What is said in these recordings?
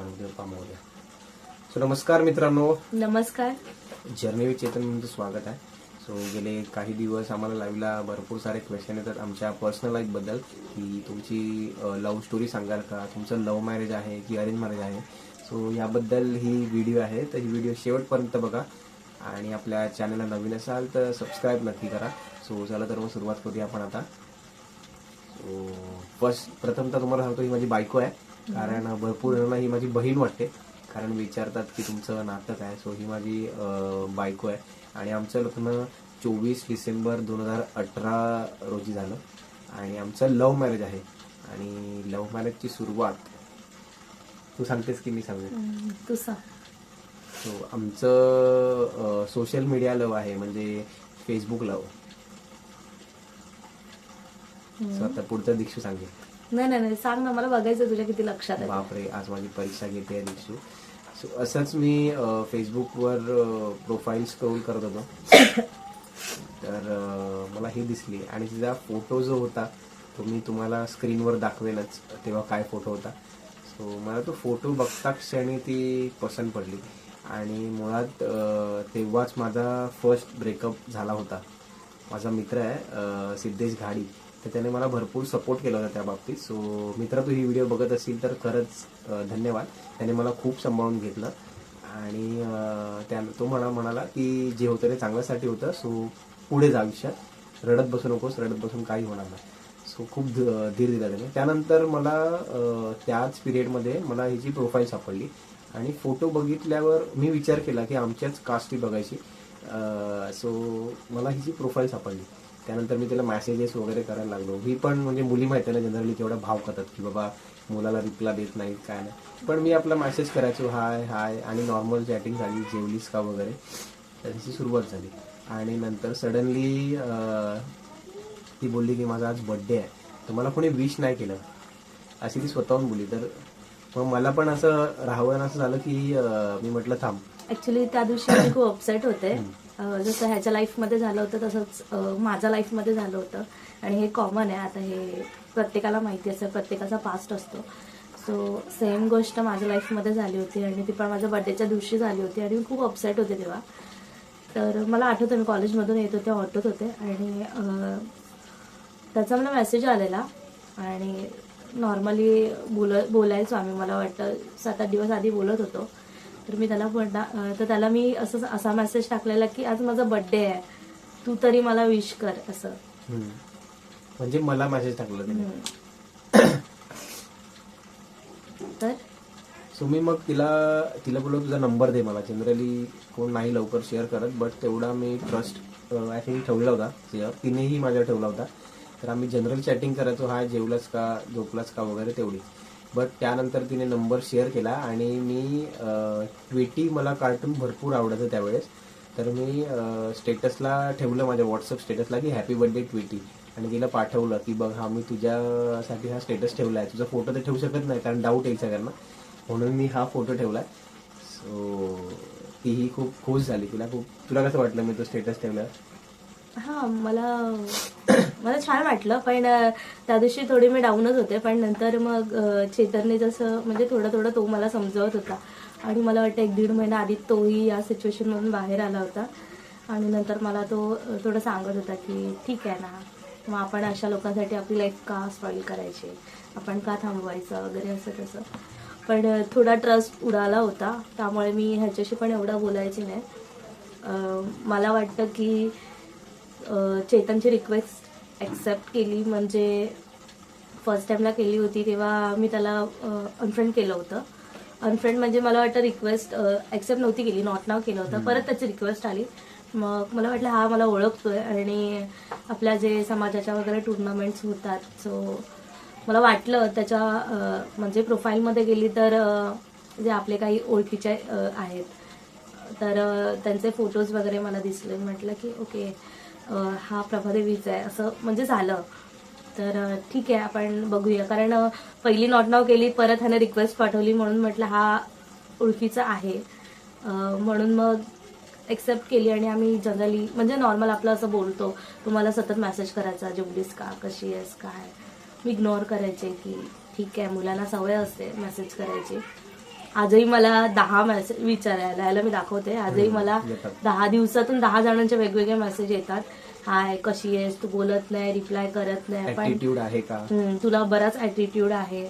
महोदय सो नमस्कार मित्रांनो. नमस्कार. जर्नी विथ चेतन तुमचं स्वागत आहे. सो गेले काही दिवस आम्हाला लाईव्हला भरपूर सारे क्वेश्चन येतात आमच्या पर्सनल लाईफबद्दल की तुमची लव्ह स्टोरी सांगाल का? तुमचं लव्ह मॅरेज आहे की अरेंज मॅरेज आहे? सो याबद्दल ही व्हिडिओ आहे. तर ही व्हिडिओ शेवटपर्यंत बघा. आणि आपल्या चॅनलला नवीन असाल तर सबस्क्राईब नक्की करा. सो चला तर मग सुरुवात करूया आपण आता. सो फर्स्ट प्रथम तर तुम्हाला सांगतो ही माझी बायको आहे. कारण भरपूर जणांना ही माझी बहीण वाटते. कारण विचारतात की तुमचं नातं काय? सो ही माझी बायको आहे. आणि आमचं लग्न चोवीस डिसेंबर दोन हजार अठरा रोजी झालं. आणि आमचं लव्ह मॅरेज आहे. आणि लव्ह मॅरेजची सुरुवात तू सांगतेस की मी सांगू हम्म, तू सांग. सो आमचं सोशल मीडिया लव आहे म्हणजे फेसबुक लव सो आता पुढचं दीक्षू सांगेल नाही नाही नाही सांग ना मला बघायचं तुझ्या किती लक्षात आहे. बापरे आज माझी परीक्षा घेते या दिवशी. सो असंच मी फेसबुकवर प्रोफाईल स्क्रोल करत होतो. तर अ, मला ही दिसली. आणि तिचा फोटो जो होता तो मी तुम्हाला स्क्रीनवर दाखवेनच तेव्हा काय फोटो होता. सो मला तो फोटो बघता क्षणी ती पसंत पडली. आणि मुळात अ, तेव्हाच माझा फर्स्ट ब्रेकअप झाला होता. माझा मित्र आहे अ, सिद्धेश घाडी. तर त्याने मला भरपूर सपोर्ट केला होता त्या बाबतीत. सो मित्र तू ही व्हिडिओ बघत असेल तर खरंच धन्यवाद. त्याने मला खूप सांभाळून घेतलं. आणि त्या तो म्हणा म्हणाला की जे होतं ते चांगल्यासाठी होतं. सो पुढे जा आयुष्यात. रडत बसू नकोस. रडत बसून काही होणार नाही. सो खूप धीर दिला त्याने. त्यानंतर मला त्याच पिरियडमध्ये मला हिची प्रोफाईल सापडली. आणि फोटो बघितल्यावर मी विचार केला की आमच्याच कास्टची बघायची. सो मला हिची प्रोफाईल सापडली. त्यानंतर मी तिला मेसेजेस वगैरे करायला लागलो. ही पण म्हणजे मुली माहिती ना जनरली तेवढा भाव करतात की बाबा मुलाला रिप्लाय देत नाहीत काय नाही. पण मी आपला मेसेज करायचो हाय हाय आणि नॉर्मल चॅटिंग झाली जेवलीस का वगैरे. तर तिची सुरुवात झाली. आणि नंतर सडनली ती बोलली की माझा आज बड्डे आहे. तर मला कोणी विश नाही केलं. अशी ती स्वतःहून बोलली. तर मग मला पण असं राहावं असं झालं की मी म्हटलं थांब. ऍक्च्युली त्या दिवशी मी खूप अपसेट होते. जसं ह्याच्या लाईफमध्ये झालं होतं तसंच माझ्या लाईफमध्ये झालं होतं. आणि हे कॉमन आहे आता हे प्रत्येकाला माहिती असतं प्रत्येकाचा पास्ट असतो. सो सेम गोष्ट माझ्या लाईफमध्ये झाली होती आणि ती पण माझ्या बड्डेच्या दिवशी झाली होती आणि मी खूप अपसेट होते तेव्हा. तर मला आठवतं मी कॉलेजमधून येत होते ऑटोत होते आणि त्याचा मला मेसेज आलेला. आणि नॉर्मली बोल बोलायचो आम्ही मला वाटतं सात आठ दिवस आधी बोलत होतो. तर मी त्याला अं, तर त्याला मी असं असा मेसेज टाकलेला की आज माझा बड्डे आहे. तू तरी मला विश कर असं. म्हणजे मला मेसेज टाकला. तर? सो मी मग तिला तिला बोललो तुझा नंबर दे मला. जनरली कोण नाही लवकर शेअर करत बट तेवढा मी ट्रस्ट आय थिंक ठेवला होता तिच्यावर. तिनेही माझ्यावर ठेवला होता. तर आम्ही जनरल चॅटिंग करायचो हाय जेवलास का? झोपलास का? वगैरे तेवढी. बट त्यानंतर तिने नंबर शेअर केला आणि मी ट्विटी मला कार्टून भरपूर आवडायचं त्यावेळेस. तर मी स्टेटसला ठेवलं माझ्या व्हॉट्सअप स्टेटसला की हॅपी बर्थडे ट्विटी आणि तिला पाठवलं की बघ हा मी तुझ्यासाठी हा स्टेटस ठेवला आहे तुझा फोटो तर ठेवू शकत नाही कारण डाऊट येईल सगळ्यांना. म्हणून मी हा फोटो ठेवलाय. सो तीही खूप खुश झाली. तिला खूप तुला कसं वाटलं मी तो स्टेटस ठेवला हा मला मला छान वाटलं पण त्या दिवशी थोडी मी डाऊनच होते पण नंतर मग चेतनने जसं म्हणजे थोडं थोडं तो मला समजवत होता. आणि मला वाटतं एक दीड महिना आधी तोही या सिच्युएशनमधून बाहेर आला होता. आणि नंतर मला तो थोडं सांगत होता की ठीक आहे ना मग आपण अशा लोकांसाठी आपली लाईफ का स्पॉईल करायची? आपण का थांबवायचं? वगैरे असं तसं. पण थोडा ट्रस्ट उडाला होता. त्यामुळे मी ह्याच्याशी पण एवढं बोलायची नाही. मला वाटतं की चेतनची रिक्वेस्ट ॲक्सेप्ट केली. म्हणजे फर्स्ट टाइमला केली होती तेव्हा मी त्याला अनफ्रेंड केलं होतं. अनफ्रेंड म्हणजे मला वाटतं रिक्वेस्ट ॲक्सेप्ट नव्हती केली नॉट नाव केलं होतं. परत त्याची रिक्वेस्ट आली. मग मला वाटलं हा मला ओळखतोय. आणि आपल्या जे समाजाच्या वगैरे टुर्नामेंट्स होतात सो मला वाटलं त्याच्या म्हणजे प्रोफाईलमध्ये गेली तर जे आपले काही ओळखीचे आहेत. तर त्यांचे फोटोज वगैरे मला दिसले. म्हटलं की ओके हा प्रभादेवीचा आहे. असं म्हणजे झालं. तर ठीक आहे आपण बघूया. कारण पहिली नॉट नाव केली परत ह्याने रिक्वेस्ट पाठवली म्हणून म्हटलं हा ओळखीचा आहे. म्हणून मग एक्सेप्ट केली आणि आम्ही जनरली म्हणजे नॉर्मल आपलं असं बोलतो तुम्हाला सतत मेसेज करायचा जेवढीस का? कशी आहेस? काय? मी इग्नोर करायचे की ठीक आहे मुलांना सवय असते मेसेज करायची. आजही मला दहा मेसेज विचारायला याला मी दाखवते. आजही मला. दहा दिवसातून दहा जणांचे वेगवेगळे मेसेज येतात. हाय कशी आहेस? तू बोलत नाही रिप्लाय करत नाही. पण आहे का? तुला बराच ऍटिट्यूड आहे.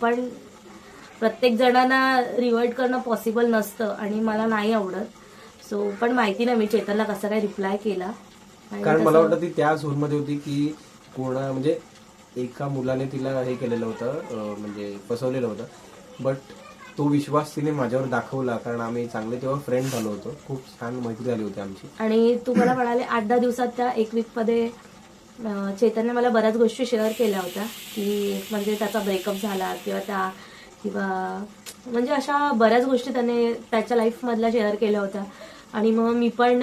पण प्रत्येक जणांना रिवर्ट करणं पॉसिबल नसतं आणि मला नाही आवडत. सो पण माहिती नाही मी चेतनला कसा काय रिप्लाय केला. कारण मला वाटतं ती त्या झोनमध्ये होती की कोणा म्हणजे एका मुलाने तिला हे केलेलं होतं म्हणजे फसवलेलं होतं. बट तो विश्वास तिने माझ्यावर दाखवला कारण आम्ही चांगले तेव्हा फ्रेंड झालो होतो. खूप छान मैत्री झाली होती आमची. आणि मला म्हणाले आठ दहा दिवसात त्या एक वीकमध्ये चेतनने मला बऱ्याच गोष्टी शेअर केल्या होत्या. की म्हणजे त्याचा ब्रेकअप झाला किंवा त्या किंवा म्हणजे अशा बऱ्याच गोष्टी त्याने त्याच्या लाईफ मधल्या शेअर केल्या होत्या. आणि मग मी पण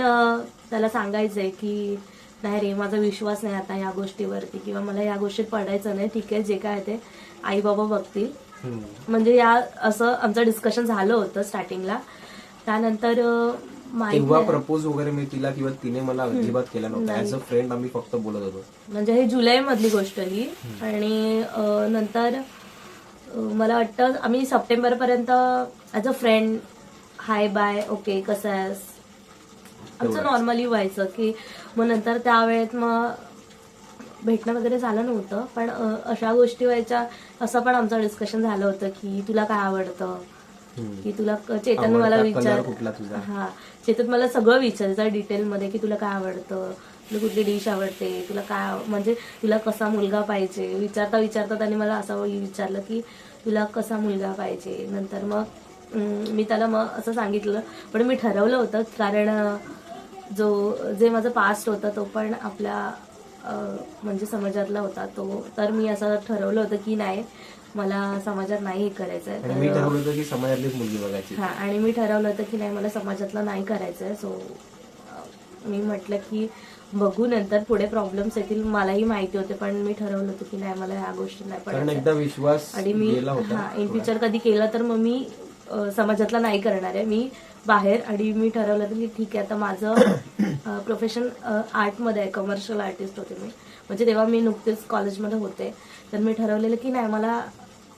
त्याला सांगायचंय की नाही रे माझा विश्वास नाही आता या गोष्टीवरती किंवा मला या गोष्टीत पडायचं नाही. ठीक आहे जे काय ते आई बाबा बघतील. म्हणजे या असं आमचं डिस्कशन झालं होतं स्टार्टिंगला त्यानंतर तेव्हा. प्रपोज वगैरे मी तिला किंवा तिने मला अजिबात केला नव्हता. ऍज अ फ्रेंड आम्ही फक्त बोलत होतो. म्हणजे हे जुलै मधली गोष्ट ही. आणि नंतर मला वाटतं आम्ही सप्टेंबर पर्यंत as a friend hi bye okay कसं आहेस? आमचं. नॉर्मली व्हायचं की मग नंतर त्यावेळेत मग भेटणं वगैरे झालं नव्हतं पण अशा गोष्टी व्हायच्या असं पण आमचं डिस्कशन झालं होतं की तुला काय आवडतं. की तुला चेतन मला विचार? हा. चेतन मला सगळं विचारायचं डिटेल मध्ये की तुला काय आवडतं? तुला कुठली डिश आवडते? तुला काय म्हणजे तुला कसा मुलगा पाहिजे? विचारता विचारता त्याने मला असं विचारलं की तुला कसा मुलगा पाहिजे? नंतर मग मी त्याला मग असं सांगितलं पण मी ठरवलं होतं कारण जो जे माझं पास्ट होतं तो पण आपल्या म्हणजे समाजातला होता तो. तर मी असं ठरवलं होतं की नाही मला समाजात नाही हे करायचं आणि मी आहे ठरवलं होतं की समाजातलीच मुलगी बघायची. हा आणि मी ठरवलं होतं की नाही मला समाजातलं नाही करायचंय. सो मी म्हटलं की बघू नंतर पुढे प्रॉब्लेम्स येतील मलाही माहिती होते पण मी ठरवलं होतं की नाही मला ह्या गोष्टी नाही पडायच्या. एकदा विश्वास आणि मी हा इन फ्युचर कधी केलं तर मग मी समाजातला नाही करणार आहे. मी बाहेर आणि मी ठरवलं होतं की ठीक आहे आता माझं प्रोफेशन आर्टमध्ये आहे कमर्शियल आर्टिस्ट होते मी. म्हणजे तेव्हा मी नुकतेच कॉलेजमध्ये होते. तर मी ठरवलेलं की नाही मला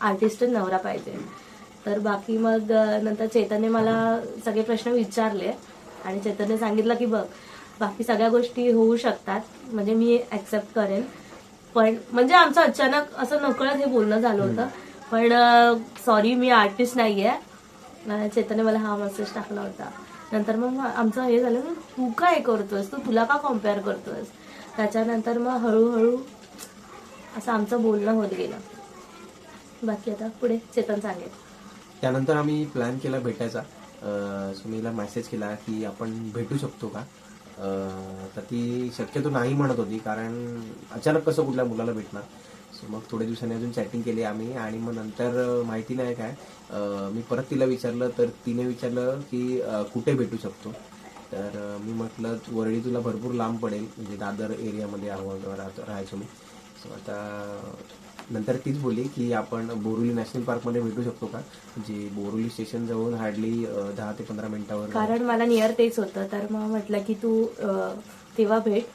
आर्टिस्टच नवरा पाहिजे. तर बाकी मग नंतर चेतनने मला सगळे प्रश्न विचारले आणि चेतनने सांगितलं की बघ बाकी सगळ्या गोष्टी होऊ शकतात. म्हणजे मी ऍक्सेप्ट करेन. पण म्हणजे आमचं अचानक असं नकळत हे बोलणं झालं होतं. पण सॉरी मी आर्टिस्ट नाहीये. अं, चेतनने मला हा मेसेज टाकला होता. नंतर मग आमचं हे झालं तू काय करतोयस? तू तुला का कंपेअर करतोयस? त्याच्यानंतर मग हळूहळू असं आमचं बोलणं होत गेलं. बाकी आता पुढे चेतन सांगेल. त्यानंतर आम्ही प्लॅन केला भेटायचा. सुनीला मेसेज केला की आपण भेटू शकतो का? तर ती शक्यतो नाही म्हणत होती कारण अचानक कसं कुठल्या मुलाला भेटणार? सो मग थोड्या दिवसांनी अजून चॅटिंग केली आम्ही आणि मग नंतर माहिती नाही काय. मी परत तिला विचारलं तर तिने विचारलं की कुठे भेटू शकतो? तर मी म्हटलं वरळी तुला भरपूर लांब पडेल म्हणजे दादर एरियामध्ये आहो राहायचो मी. सो आता नंतर तीच बोलली की आपण बोरुली नॅशनल पार्कमध्ये भेटू शकतो का? जे बोरुली स्टेशन जवळ हार्डली दहा ते पंधरा मिनिटावर कारण मला नियर तेच होतं. तर मग म्हटलं की तू तेव्हा भेट.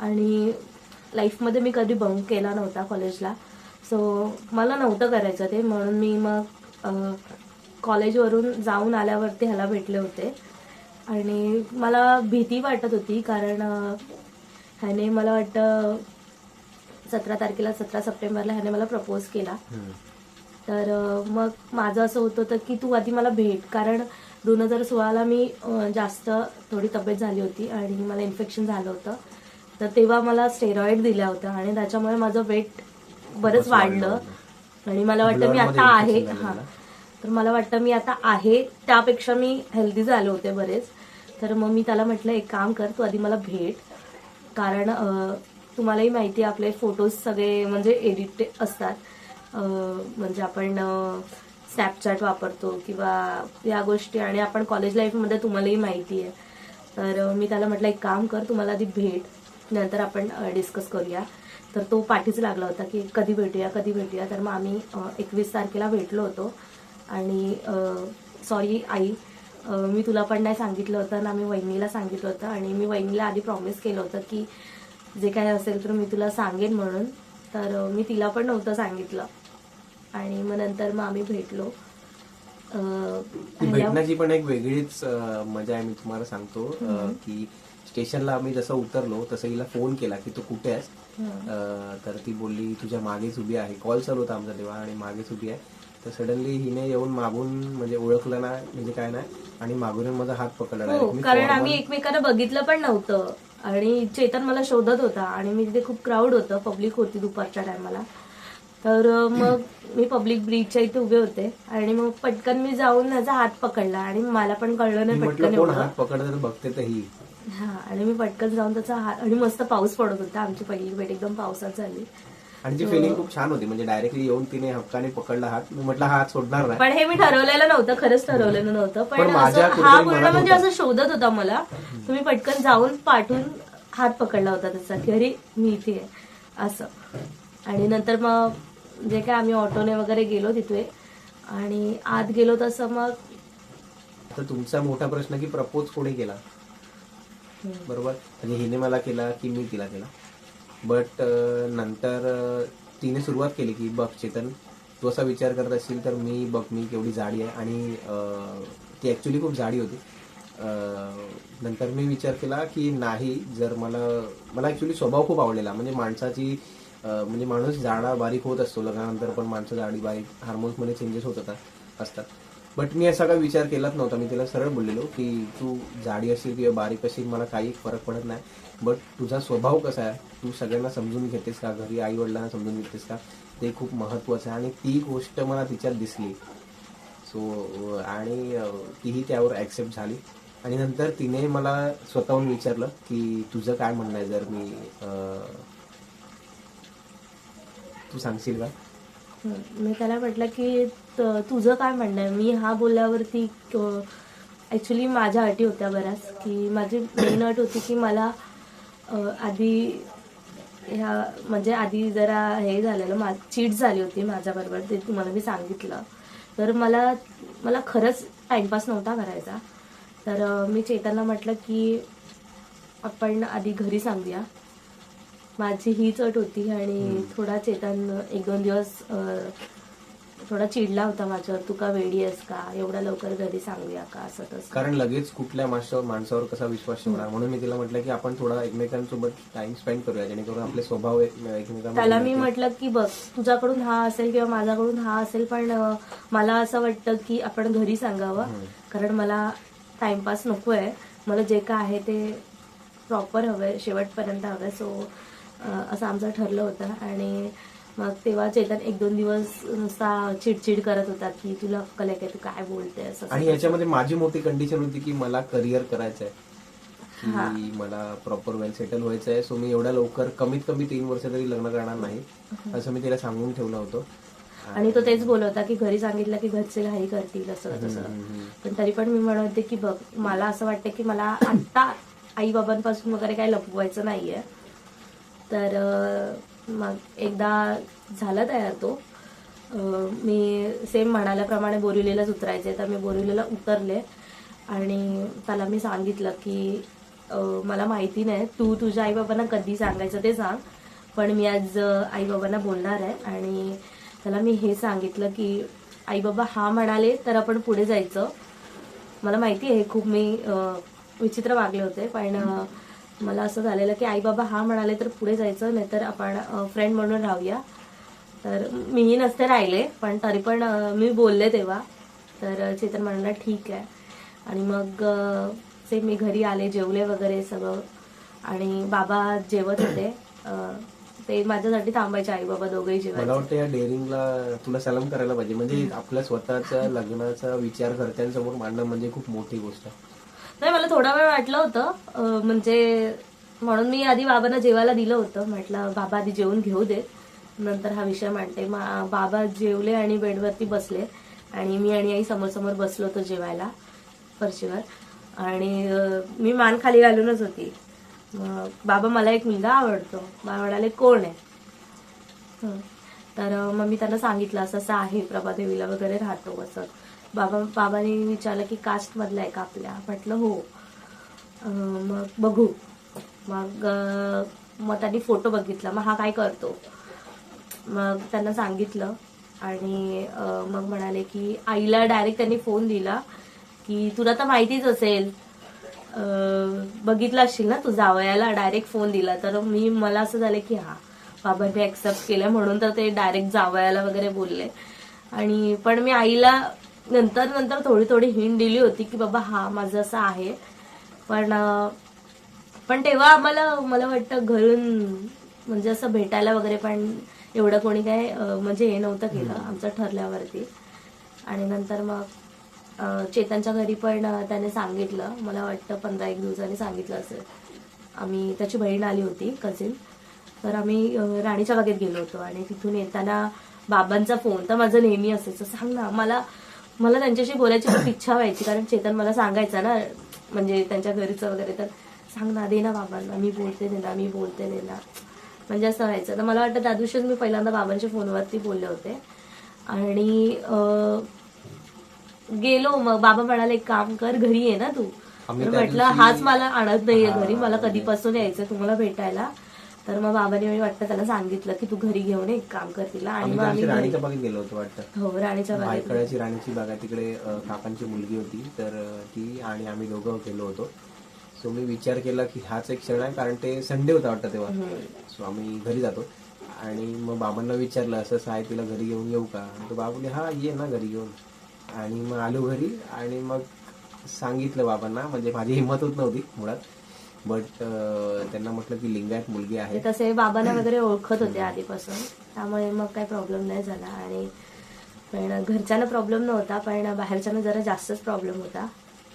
आणि लाईफमध्ये मी कधी बंक केला नव्हता कॉलेजला सो मला नव्हतं करायचं ते. म्हणून मी मग कॉलेजवरून जाऊन आल्यावरती ह्याला भेटले होते. आणि मला भीती वाटत होती कारण ह्याने मला वाटतं सतरा तारखेला सतरा सप्टेंबरला ह्याने मला प्रपोज केला. तर मग माझं असं होत होतं की तू आधी मला भेट. कारण दोन हजार सोळाला मी जास्त थोडी तब्येत झाली होती आणि मला इन्फेक्शन झालं होतं. तर तेव्हा मला स्टेरॉइड दिल्या होत्या आणि त्याच्यामुळे माझं वेट बरंच वाढलं आणि मला वाटतं मी आता आहे हा. तर मला वाटतं मी आता आहे त्यापेक्षा मी हेल्दी झाले होते बरेच. तर मग मी त्याला म्हटलं एक काम कर तू आधी मला भेट. कारण तुम्हालाही माहिती आहे आपले फोटोज सगळे म्हणजे एडिट असतात. म्हणजे आपण स्नॅपचॅट वापरतो किंवा या गोष्टी आणि आपण कॉलेज लाईफमध्ये तुम्हालाही माहिती आहे. तर मी त्याला म्हटलं एक काम कर तुम्हाला आधी भेट. नंतर आपण डिस्कस करूया. तर तो पाठीच लागला होता की कधी भेटूया कधी भेटूया. तर मग आम्ही एकवीस तारखेला भेटलो होतो. आणि सॉरी आई मी तुला पण नाही सांगितलं होतं ना मी वहिनीला सांगितलं होतं. आणि मी वहिनीला आधी प्रॉमिस केलं होतं की जे काय असेल तर मी तुला सांगेन म्हणून. तर मी तिला पण नव्हतं सांगितलं. आणि मग नंतर मग आम्ही भेटलो. भेटण्याची पण एक वेगळीच मजा आहे मी तुम्हाला सांगतो. की स्टेशनला आम्ही जसं उतरलो तसं हिला फोन केला की तू कुठे आहेस? तर ती बोलली तुझ्या मागेच उभी आहे. कॉल चालू होता आमचा तेव्हा आणि मागेच उभी आहे. तर सडनली हिने येऊन मागून म्हणजे ओळखलं ना म्हणजे काय नाही आणि मागून माझा हात पकडला. हो कारण आम्ही एकमेकांना बघितलं पण नव्हतं. आणि चेतन मला शोधत होता आणि मी तिथे खूप क्राऊड होतं पब्लिक होती दुपारच्या टायमाला तर मग मी पब्लिक ब्रिजच्या इथे उभे होते आणि मग पटकन मी जाऊन त्याचा हात पकडला आणि मला पण कळलं नाही पटकन हात पकडलं बघते तर ही. हा आणि मी पटकन जाऊन त्याचा हात आणि मस्त पाऊस पडत होता. आमची पहिली भेट एकदम पावसात झाली. आणि ती फिलिंग खूप छान होती. म्हणजे डायरेक्टली येऊन तिने हक्काने पकडला हात. मी म्हटलं हात सोडणार नाही. पण हे मी ठरवलेलं नव्हतं. खरंच ठरवलेलं नव्हतं. पण पण माझ्या असं कुठेतरी हा पूर्ण मनात म्हणजे होतं. असं शोधत होता मला. तुम्ही पटकन जाऊन पाठवून हात पकडला होता त्याचा की अरे मी इथे आहे. असं. आणि नंतर मग जे काय आम्ही ऑटोने वगैरे गेलो तिथे आणि आत गेलो तसं मग तर तुमचा मोठा प्रश्न की प्रपोज कोणी केला? बरोबर? आणि हिने मला केला की मी तिला केला. बट नंतर तिने सुरुवात केली की बघ चेतन तू असा विचार करत असेल तर मी बघ मी केवढी जाडी आहे. आणि ती ॲक्च्युली खूप जाडी होती. नंतर मी विचार केला की नाही जर मला मला ॲक्च्युली स्वभाव खूप आवडलेला. म्हणजे माणसाची म्हणजे माणूस जाडा बारीक होत असतो. लग्नानंतर पण माणसं जाडी बारीक हार्मोन्समध्ये चेंजेस होत होतात असतात. बट मी असा काही विचार केलाच नव्हता. मी तिला सरळ बोललेलो की तू जाडी असेल किंवा बारीक असेल मला काही फरक पडत नाही. बट तुझा स्वभाव कसा आहे? तू सगळ्यांना समजून घेतेस का? घरी आई वडिलांना समजून घेतेस का? ते खूप महत्वाचं आहे. आणि ती गोष्ट मला तिच्यात दिसली. सो आणि तीही त्यावर ॲक्सेप्ट झाली. आणि नंतर तिने मला स्वतःहून विचारलं की तुझं काय म्हणणं आहे? जर मी तू सांगशील का? मी त्याला म्हटलं की त- तुझं काय म्हणणं आहे? मी हा बोलल्यावरती ॲक्च्युली माझ्या अटी होत्या बऱ्याच की माझी मेन अट होती की मला आधी ह्या म्हणजे आधी जरा हे झालेलं मा चीट झाली होती माझ्याबरोबर ते तुम्हाला मी सांगितलं. तर मला मला खरंच टाइमपास नव्हता करायचा. तर मी चेतनला म्हटलं की आपण आधी घरी सांगूया. माझी हीच अट होती आणि थोडा चेतन एक दोन दिवस थोडा चिडला होता माझ्यावर तू का वेडी आहेस का? एवढ्या लवकर घरी सांगूया का? असं तसं. कारण लगेच कुठल्या माणसावर माणसावर कसा विश्वास ठेवणार? म्हणून मी तिला म्हटलं की आपण थोडा एकमेकांसोबत टाइम स्पेंड करूया जेणेकरून आपले स्वभाव त्याला मी. म्हटलं की बघ तुझ्याकडून हा असेल किंवा माझ्याकडून हा असेल पण मला असं वाटतं की आपण घरी सांगावं. कारण मला टाइमपास नको आहे मला जे काय आहे ते प्रॉपर हवंय शेवटपर्यंत हवंय. सो असं आमचं ठरलं होतं. आणि मग तेव्हा चेतन एक दोन दिवस नुसता चिडचिड करत होता की तुला अक्कल आहे का तू काय बोलते असं आणि याच्यामध्ये माझी मोठी कंडिशन होती की मला करिअर करायचं आहे की मला प्रॉपर वेल सेटल व्हायचं आहे सो मी एवढ्या लवकर कमीत कमी तीन वर्ष तरी लग्न करणार नाही. असं मी तिला सांगून ठेवलं होतं. आणि तो तेच बोलत होता की घरी सांगितलं की घरचे घाई करतील असं तसं. पण तरी पण मी म्हणत होते की बघ मला असं वाटतं की मला आत्ता आई बाबांपासून वगैरे काही लपवायचं नाहीये. तर मग एकदा झाला तयार तो. मी सेम म्हणाल्याप्रमाणे बोरिवलीलाच उतरायचे. तर मी बोरिवलीला उतरले आणि त्याला मी सांगितलं की मला माहिती नाही तू तुझ्या आईबाबांना कधी सांगायचं ते सांग. पण मी आज आईबाबांना बोलणार आहे आणि त्याला मी हे सांगितलं की आई बाबा हा म्हणाले तर आपण पुढे जायचं. मला माहिती आहे खूप मी विचित्र वागले होते. पण मला असं झालेलं की आई बाबा हा म्हणाले तर पुढे जायचं नाहीतर आपण फ्रेंड म्हणून राहूया. तर मीही नसते राहिले पण तरी पण मी बोलले तेव्हा. तर चेतन म्हणाला ठीक आहे. आणि मग से मी घरी आले जेवले वगैरे सगळं आणि बाबा जेवत होते ते माझ्यासाठी थांबायचे आई बाबा दोघेही मला जेवायचे वाटतं या डेअरिंगला तुला सलाम करायला पाहिजे. म्हणजे आपल्या स्वतःच्या लग्नाचा विचार घरच्यांसमोर मांडणं म्हणजे खूप मोठी गोष्ट. आहे नाही मला थोडा वेळ वाटलं होतं. म्हणजे म्हणून मी आधी बाबांना जेवायला दिलं होतं. म्हटलं बाबा आधी जेवून घेऊ दे. नंतर हा विषय मांडते. मा- बाबा जेवले आणि बेडवरती बसले. आणि मी आणि आई समोर समोर बसलो होतो जेवायला फरशीवर. आणि मी मान खाली घालूनच होती. बाबा मला एक मुलगा आवडतो. बाबा म्हणाले कोण आहे? तर मग मी त्यांना सांगितलं असं असं आहे. प्रभादेवीला वगैरे राहतो. असं. बाबा बाबांनी विचारलं की कास्ट मधला आहे का आपल्या. म्हटलं हो. मग बघू. मग मग त्यांनी फोटो बघितला. मग हा काय करतो? मग त्यांना सांगितलं. आणि मग म्हणाले की आईला डायरेक्ट त्यांनी फोन दिला की तुला तर माहितीच असेल बघितलं असशील ना तू जावयाला? डायरेक्ट फोन दिला. तर मी मला असं झालं की हा बाबांनी ऍक्सेप्ट केलं. म्हणून तर ते डायरेक्ट जावयाला वगैरे बोलले. आणि पण मी आईला नंतर नंतर थोडी थोडी हिंट दिली होती की बाबा हा माझं असं आहे. पण पण तेव्हा आम्हाला मला वाटतं घरून म्हणजे असं भेटायला वगैरे पण एवढं कोणी काय म्हणजे हे नव्हतं केलं आमचं ठरल्यावरती. आणि नंतर मग चेतनच्या घरी पण त्याने सांगितलं. मला वाटतं पंधरा एक दिवसांनी सांगितलं असेल. आम्ही त्याची बहीण आली होती कझिन तर आम्ही राणीच्या बागेत गेलो होतो. आणि तिथून येताना बाबांचा फोन तर माझं नेहमी असायचं सांग ना मला मला त्यांच्याशी बोलायची खूप इच्छा व्हायची कारण चेतन मला सांगायचं ना म्हणजे त्यांच्या घरीचं वगैरे तर सांग ना दे ना बाबांना मी बोलते दे ना मी बोलते दे ना. म्हणजे असं व्हायचं. तर मला वाटतं त्या दिवशीच मी पहिल्यांदा बाबांच्या फोनवरती बोलले होते. आणि गेलो मग बाबा म्हणाले एक काम कर घरी ये ना तू. म्हटलं हाच मला आणत नाहीये घरी मला कधीपासून यायचं तुम्हाला भेटायला. तर मग बाबाने मी वाटतं त्याला सांगितलं की तू घरी घेऊन एक काम कर तिला. आणि मग आम्ही राणीच्या बागेत गेलो होतो वाटतं. हो राणीच्या बागेत भायखळ्याची राणीची बाग आहे तिकडे अ, काकांची मुलगी होती. तर अ, ती आणि आम्ही दोघं गेलो होतो. सो मी विचार केला की हाच एक क्षण आहे कारण ते संडे होता वाटतं तेव्हा. सो आम्ही घरी जातो. आणि मग बाबांना विचारलं असं असं आहे तिला घरी घेऊन येऊ का? तर बाबा बोलले हा ये ना घरी घेऊन. आणि मग आलो घरी. आणि मग सांगितलं बाबांना म्हणजे माझी हिंमत होत नव्हती मुळात. बट त्यांना म्हटलं की लिंगायत मुलगी आहे. तसे बाबांना वगैरे ओळखत होते आधीपासून. त्यामुळे मग काही प्रॉब्लेम नाही झाला. आणि पण घरच्यांना प्रॉब्लेम नव्हता पण बाहेरच्यांना जरा जास्तच प्रॉब्लेम होता.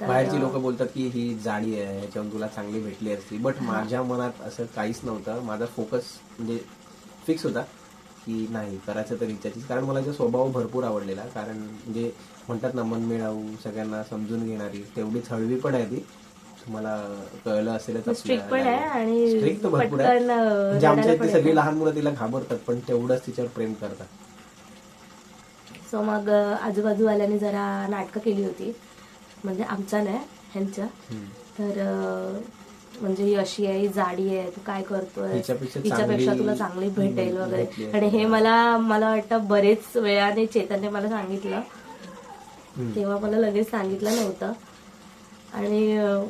बाहेरची लोक बोलतात की ही जाडी आहे ह्याच्यावरून तुला चांगली भेटली असती. बट माझ्या मनात असं काहीच नव्हतं. माझा फोकस म्हणजे फिक्स होता की नाही करायचं तर हिच्याचीच कारण मला याचा स्वभाव भरपूर आवडलेला. कारण म्हणजे म्हणतात ना मन मिळावू सगळ्यांना समजून घेणारी तेवढीच हळवी पण आहे ती. तुम्हाला कळलं असेलच स्ट्रिक्ट पण आहे आणि स्ट्रिक्ट तर भरपूर आहे. पटकन अं, म्हणजे आमच्या रडायला इथे पण सगळी. लहान मुलं तिला घाबरतात पण तेवढंच तिच्यावर प्रेम करतात. सो मग अं, आजूबाजूवाल्यांनी जरा नाटकं केली होती. म्हणजे आमच्या नाही ह्यांच्या तर अं, म्हणजे ही अशी आहे ही जाडी आहे तू काय करतोय हिच्यापेक्षा हिच्यापेक्षा चांगली तुला चांगली भेटेल भेटली वगैरे. आणि हे मला मला वाटतं बरेच वेळाने चेतनने मला सांगितलं. हम्म. तेव्हा मला लगेच सांगितलं नव्हतं. आणि अं,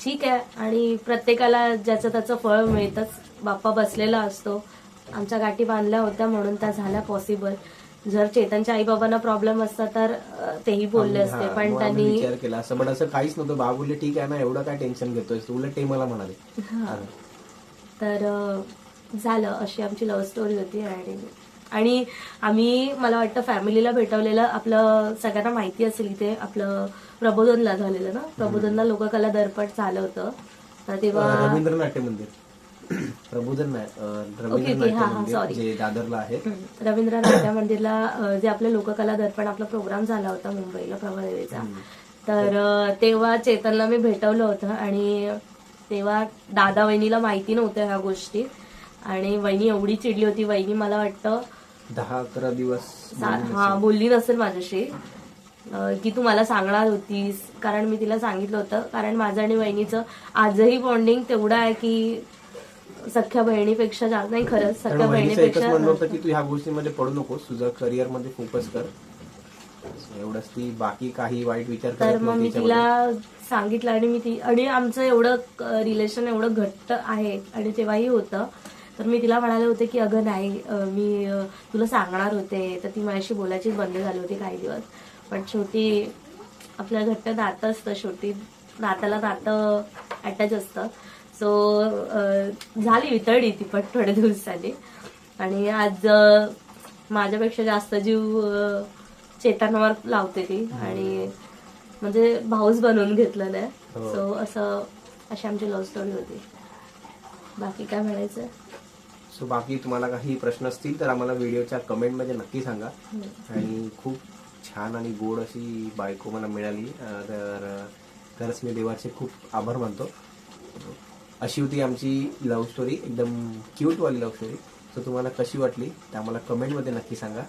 ठीक आहे. आणि प्रत्येकाला ज्याचं त्याचं फळ मिळतच. बाप्पा बसलेला असतो. आमच्या गाठी बांधल्या होत्या म्हणून त्या झाल्या पॉसिबल जर चेतनच्या आई बाबांना प्रॉब्लेम असता तर तेही बोलले असते. पण त्यांनी विचार केला असं पण असं काहीच नव्हतं. बाबा बोलले ठीक आहे ना एवढं काय टेन्शन घेतोय? तू उलट ते मला म्हणाले. हा. तर झालं. अशी आमची लव्ह स्टोरी होती. आणि आणि आम्ही मला वाटतं फॅमिलीला भेटवलेलं आपलं सगळ्यांना माहिती असेल इथे आपलं प्रबोधनला झालेलं ना? प्रबोधनला लोककला दर्पण झालं होतं. तर तेव्हा रवींद्र नाट्य मंदिर. प्रबोधन दादरला आहे. रवींद्र नाट्य मंदिरला जे आपलं लोककला दर्पण आपला प्रोग्राम झाला होता मुंबईला प्रभादेवीचा. तर तेव्हा चेतनला मी भेटवलं होतं आणि तेव्हा दादा वहिनीला माहिती नव्हत्या ह्या गोष्टी. आणि वहिनी एवढी चिडली होती. वहिनी मला वाटतं दहा अकरा दिवस हा बोलली नसेल. माझ्याशी. की तू मला सांगणार होतीस. कारण मी तिला सांगितलं होतं. कारण माझं आणि वहिनीचं आजही बॉन्डिंग तेवढं आहे की सख्या बहिणीपेक्षा जास्त नाही खरंच सख्या बहिणीपेक्षा होतं की तू ह्या गोष्टींमध्ये पडू नकोस. तुझं करिअरमध्ये फोकस कर. एवढंच ती बाकी काही वाईट विचार तर मग मी. तिला सांगितलं आणि मी ती आणि आमचं एवढं रिलेशन एवढं घट्ट आहे. आणि तेव्हाही होतं. तर मी तिला म्हणाले होते की अगं नाही मी तुला सांगणार होते. तर ती माझ्याशी बोलायचीच बंद झाली होती काही दिवस. पण शेवटी आपलं घट्ट नातं असतं शेवटी नात्याला नातं अटॅच असतं. सो झाली वितळली ती पण थोड्या दिवसांनी. आणि आज माझ्यापेक्षा जास्त जीव चेतनवर लावते ती. आणि म्हणजे भाऊच बनवून घेतलेलं आहे. सो असं अशी आमची लव्ह स्टोरी होती. बाकी काय म्हणायचं? सो बाकी तुम्हाला काही प्रश्न असतील तर आम्हाला व्हिडिओच्या कमेंटमध्ये नक्की सांगा. आणि खूप छान आणि गोड अशी बायको मला मिळाली. तर खरंच मी देवाचे खूप आभार मानतो. अशी होती आमची लव्ह स्टोरी एकदम क्यूटवाली लव्ह स्टोरी सो तुम्हाला कशी वाटली ते आम्हाला कमेंटमध्ये नक्की सांगा.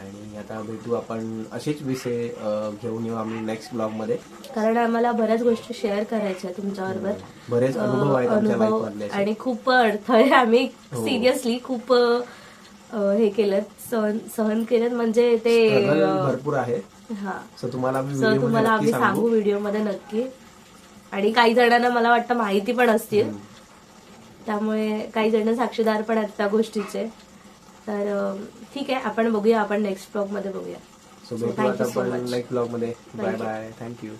आणि आता भेटू आपण असेच विषय अं, घेऊन येऊ आम्ही नेक्स्ट ब्लॉगमध्ये कारण आम्हाला बऱ्याच गोष्टी शेअर करायच्या तुमच्याबरोबर. बरेच अनुभव आहेत आमच्या अनुभव लाईफमधले असे. आणि खूप अडथळे आम्ही हो. सिरियसली खूप अ, अं, हे केलं सहन सहन केलं. म्हणजे ते अं, भरपूर आहे. हा. सो तुम्हाला आम्ही सो व्हिडिओ तुम्हाला आम्ही सांगू. व्हिडिओमध्ये नक्की. आणि काही जणांना मला वाटतं माहिती पण असतील. त्यामुळे काही जण साक्षीदार पण आहेत त्या गोष्टीचे. तर अं, ठीक आहे आपण बघूया आपण नेक्स्ट ब्लॉगमध्ये बघूया सो. नेक्स्ट ब्लॉगमध्ये बाय. Bye thank you